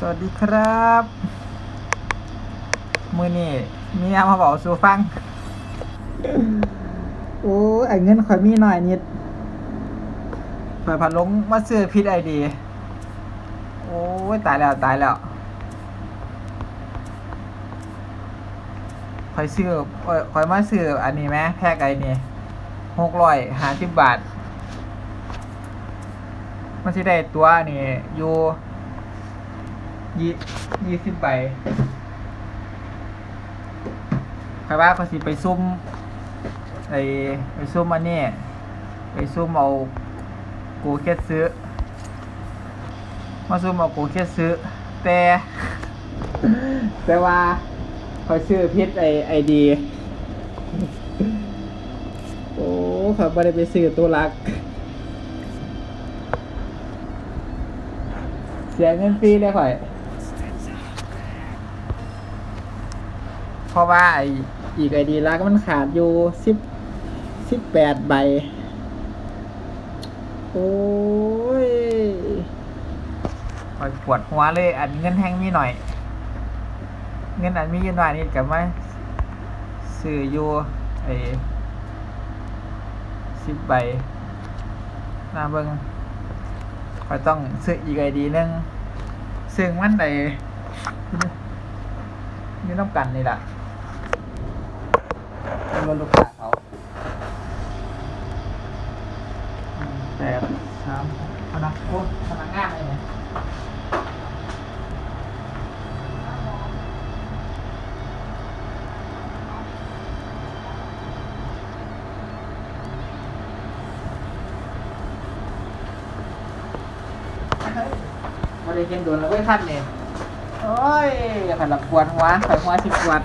สวัสดีครับ มือนี่มียมาบอกสูฟัง โอ้ไอเงินข่อยมีหน่อยนิดข่อยผัดลงมาซื้อพิษไอดี โอ้ยตายแล้วตายแล้วข่อยซื้อข่อยข่อยมาซื้ออันนี้ไหมแพ็กไอนี่หกร้อยห้าสิบบาท มันสิได้ตัวนี่อยู่ ยี่ยี่สิบใบใครว่าเขาสิไปซุ่มไอไปซุ่มอันนี้ไปซุ่มเอากูเคสซื้อ มาซุ่มเอากูเคสซื้อ แต่ แต่ว่าคอยซื้อพิษไอไอดี โอ้เขาไม่ได้ไปซื้อตัวรัก เสียเงินฟรีเลยข่อย เพ ราะว่าไออีกไอดีลักมันขาดอยู่สิบสิบแปดใบ โอ้ยข่อยปวดหัวเลย อันเงินแห้งมีหน่อย เงินอันมีอยู่หน่อยนี่กับมาซื้ออยู่ไอสิบใบหน้าเบิงก็ต้องซื้ออีกไอดีนึงซึ่งมันในนี่ต้องกันนี่แหละ เป็นวนลูกค้าเขาแต่สามพนักโอ้พนักงานอะไรเนี่ยมาได้เห็นโดนแล้วก็ขั้นเนี่ยโอ้ยอย่าขันหลับปวดหัวข่อยหัวสิบปวด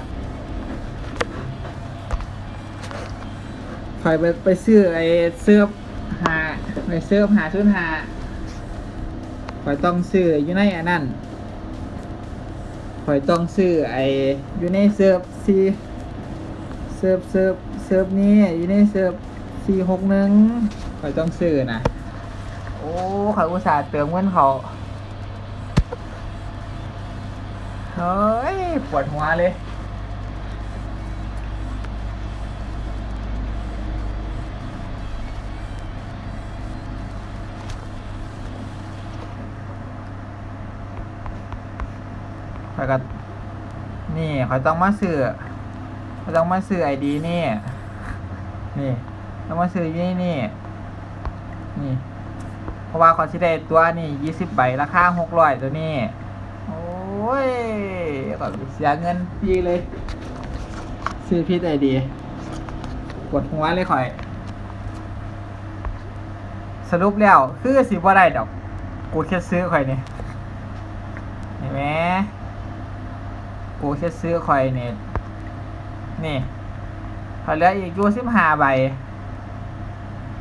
ข่อยไปไปซื้อไอ้เสื้อหาไปเสื้อหาชุดหาข่อยต้องซื้ออยู่ในอันนั้นข่อยต้องซื้อไอ้อยู่ในเสื้อซีเสื้อเสื้อเสื้อนี้อยู่ในเสื้อสี่หกหนึ่งข่อยต้องซื้อนะโอ้ข่อยอุตส่าห์เติมเงินเขาเฮ้ยปวดหัวเลย แล้วก็นี่เขาต้องมาซื้อเขาต้องมาซื้อไอดีนี่ นี่ต้องมาซื้อยี่นี่ นี่ เพราะว่าเขาสิได้ตัวนี่ยี่สิบใบราคาหกร้อยตัวนี้ โอ้ยก็เสียเงินฟรีเลย ซื้อพิษไอดีปวดหัวเลยข่อย สรุปแล้ว คือสิบ่ได้ดอก กูแค่ซื้อข่อยนี่เห็นไหม กูแค่ซื้อข่อยนี่ย นี่พอเหลืออีกอยู่สิบห้าใบ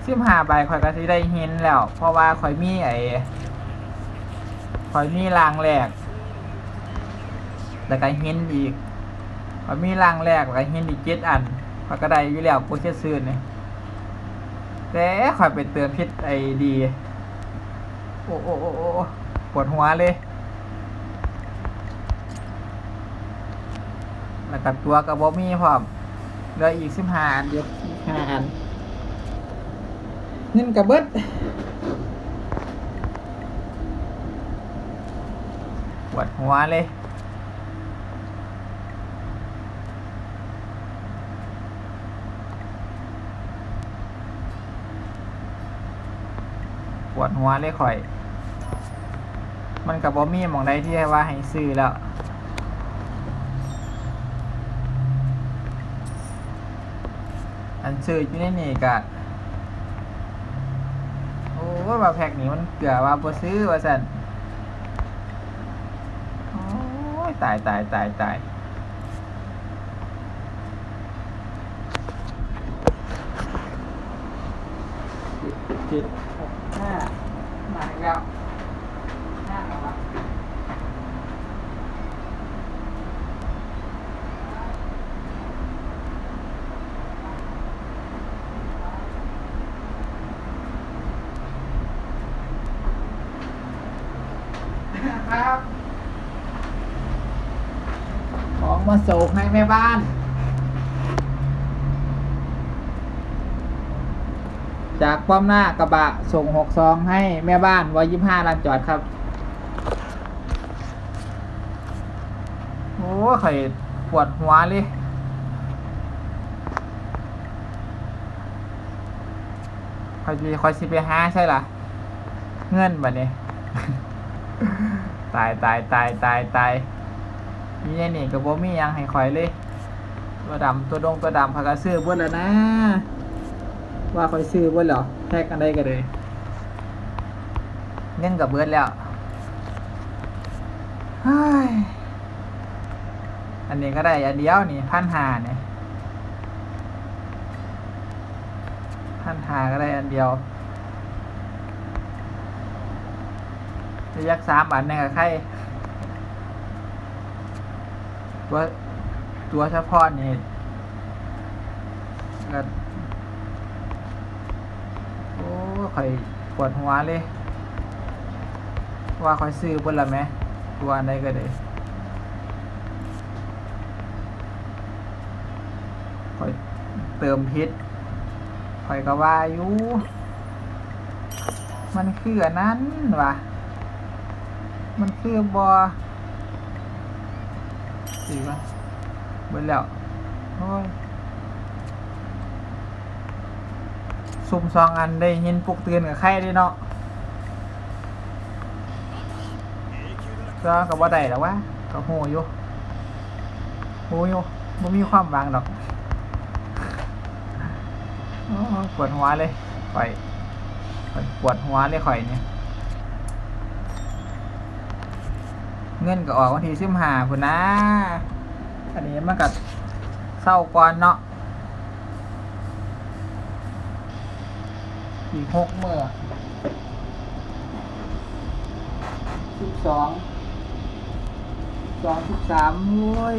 สิบห้าใบข่อยก็สิได้เห็นแล้ว เพราะว่าข่อยมีไอ้ข่อยมีรางแรก แล้วก็เห็นอีกข่อยมีรางแรกแล้วก็เห็นอีกเจ็ดอันข่อยก็ได้อยู่แล้วกูแค่ซื้อเนี่ยแต่ข่อยไปเติมพิษไอ้ดีโอ้โอ้โอ้โอ้ปวดหัวเลย แล้วก็ตัวกับบอมีพร้อมเหลืออีกสิบห้าอันเดียวอีกห้าอันเงินกับเบิดปวดหัวเลยปวดหัวเลยข่อย มันกับบอมี่มองได้ที่ให้ว่าให้ซื้อแล้ว อันซื้ออยู่ในนี่กะโอ้ว่าแพ็กนี้มันเกลือว่าบ่ซื้อว่าสันโอ้ยตายตายตายตายเจ็ดหกห้ามาแล้วห้าเอาวะ ครับ ของมาส่งให้แม่บ้าน จากป้อมหน้ากระบะส่งหกซองให้แม่บ้านวายี่ห้าลานจอดครับ โอ้ไข่ปวดหัวเลยคอยสิคอยสิไปหาใช่ล่ะ เงินแบัดนี้ ตายตายตายตายตายนี่ไงนี่กับโบมีหยังให้คอยเลย ตัวดำตัวดงตัวดำพากระซื้อบิดแล้วนะ ว่าคอยซื้อบิดเหรอแท็กกันได้กันเลยเงินกับเบิดแล้วอันนี้ก็ได้อันเดียวนี่พันหาเนี่ยพันหาก็ได้อันเดียวจะ ยักสามอันเนี่ยกับใครตัวตัวเฉพาะนี่ก็โอ้ข่อยปวดหัวเลย ว่าข่อยซื้อเบิ่ละไหมตัวอันใดก็ได้ข่อยเติมพิษข่อยก็ว่าอยู่มันคืออันนั้นวะ มันคือบอสิวะเบิ่แล้วโอ้ยซุ่มซองอันได้ยินปลุกเตือนกับใครได้เนาะก็กับว่าได้แล้ววะก็โหอยู่โหอยู่ไม่มีความหวังดอกปวดหัวเลยข่อยข่อยปวดหัวเลยข่อยเนี่ย เงินก็ออกวันที่สิบห้าพุ่นนะอันนี้มันก็เศร้าก่อนเนาะอีกหกเมื่อสิบสองสองสิบสามโอ้ย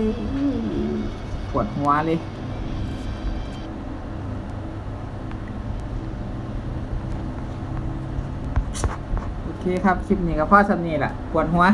ปวดหัวเลยโอเคครับ คลิปนี้ก็พ่อสำนีแหละปวดหัว